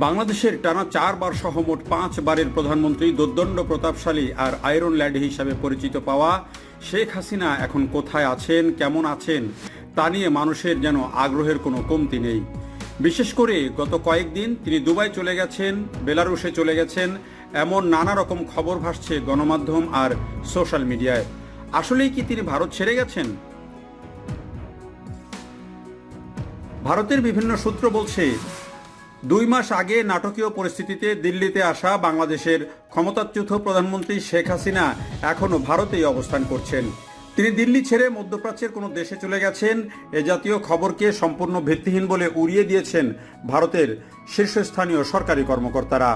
বাংলাদেশের টানা চারবার সহ মোট পাঁচ বারের প্রধানমন্ত্রী দোর্দণ্ড প্রতাপশালী আর আয়রন ল্যাড হিসাবে পরিচিত পাওয়া শেখ হাসিনা এখন কোথায় আছেন, কেমন আছেন, তা নিয়ে মানুষের যেন আগ্রহের কোনো কমতি নেই। বিশেষ করে গত কয়েকদিন তিনি দুবাই চলে গেছেন, বেলারুশে চলে গেছেন, এমন নানা রকম খবর ভাসছে গণমাধ্যম আর সোশ্যাল মিডিয়ায়। আসলেই কি তিনি ভারত ছেড়ে গেছেন? ভারতের বিভিন্ন সূত্র বলছে দুই মাস আগে নাটকীয় পরিস্থিতিতে দিল্লিতে আসা বাংলাদেশের ক্ষমতাচ্যুত প্রধানমন্ত্রী শেখ হাসিনা এখনও ভারতেই অবস্থান করছেন। তিনি দিল্লি ছেড়ে মধ্যপ্রাচ্যের কোনো দেশে চলে গেছেন, এ জাতীয় খবরকে সম্পূর্ণ ভিত্তিহীন বলে উড়িয়ে দিয়েছেন ভারতের শীর্ষস্থানীয় সরকারি কর্মকর্তারা।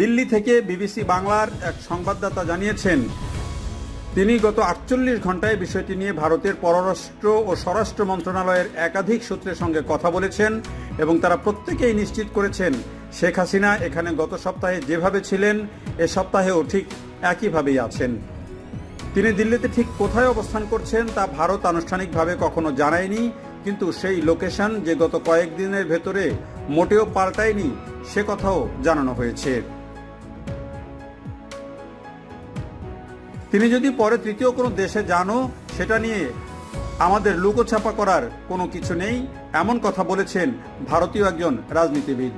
দিল্লি থেকে বিবিসি বাংলার এক সংবাদদাতা জানিয়েছেন তিনি গত আটচল্লিশ ঘন্টায় বিষয়টি নিয়ে ভারতের পররাষ্ট্র ও স্বরাষ্ট্র মন্ত্রণালয়ের একাধিক সূত্রের সঙ্গে কথা বলেছেন এবং তারা প্রত্যেকেই নিশ্চিত করেছেন শেখ হাসিনা এখানে গত সপ্তাহে যেভাবে ছিলেন, এ সপ্তাহেও ঠিক একইভাবেই আছেন। তিনি দিল্লিতে ঠিক কোথায় অবস্থান করছেন তা ভারত আনুষ্ঠানিকভাবে কখনো জানায়নি, কিন্তু সেই লোকেশন যে গত কয়েকদিনের ভেতরে মোটেও পাল্টায়নি, সে কথাও জানানো হয়েছে। তিনি যদি পরে তৃতীয় কোনো দেশে জানো সেটা নিয়ে আমাদের লুকোছাপা করার কোনো কিছু নেই, এমন কথা বলেছেন ভারতীয় একজন রাজনীতিবিদ।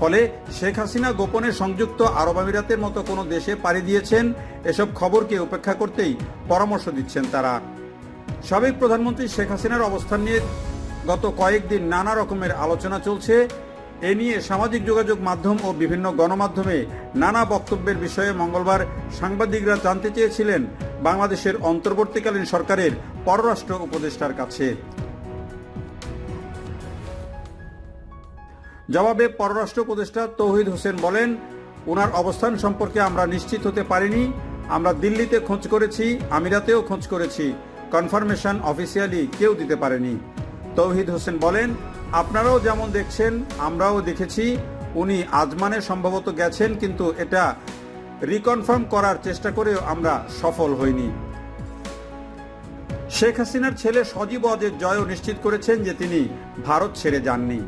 ফলে শেখ হাসিনা গোপনে সংযুক্ত আরব আমিরাতের মতো কোনো দেশে পাড়ি দিয়েছেন, এসব খবরকে উপেক্ষা করতেই পরামর্শ দিচ্ছেন তারা। সাবেক প্রধানমন্ত্রী শেখ হাসিনার অবস্থান নিয়ে গত কয়েকদিন নানা রকমের আলোচনা চলছে। এ নিয়ে সামাজিক যোগাযোগ মাধ্যম ও বিভিন্ন গণমাধ্যমে নানা বক্তব্যের বিষয়ে মঙ্গলবার সাংবাদিকরা জানতে চেয়েছিলেন বাংলাদেশের অন্তর্বর্তীকালীন সরকারের পররাষ্ট্র উপদেষ্টার কাছে। জবাবে পররাষ্ট্র উপদেষ্টা তৌহিদ হোসেন বলেন ওনার অবস্থান সম্পর্কে আমরা নিশ্চিত হতে পারিনি। আমরা দিল্লিতে খোঁজ করেছি, আমিরাতেও খোঁজ করেছি। কনফার্মেশন অফিসিয়ালি কেউ দিতে পারেনি। তৌহিদ হোসেন বলেন আপনারাও যেমন দেখছেন, আমরাও দেখেছি। উনি আজমানে সম্ভবত গেছেন, কিন্তু এটা রিকনফার্ম করার চেষ্টা করেও আমরা সফল হইনি। শেখ হাসিনার ছেলে সজীব অজের জয়ও নিশ্চিত করেছেন যে তিনি ভারত ছেড়ে যাননি।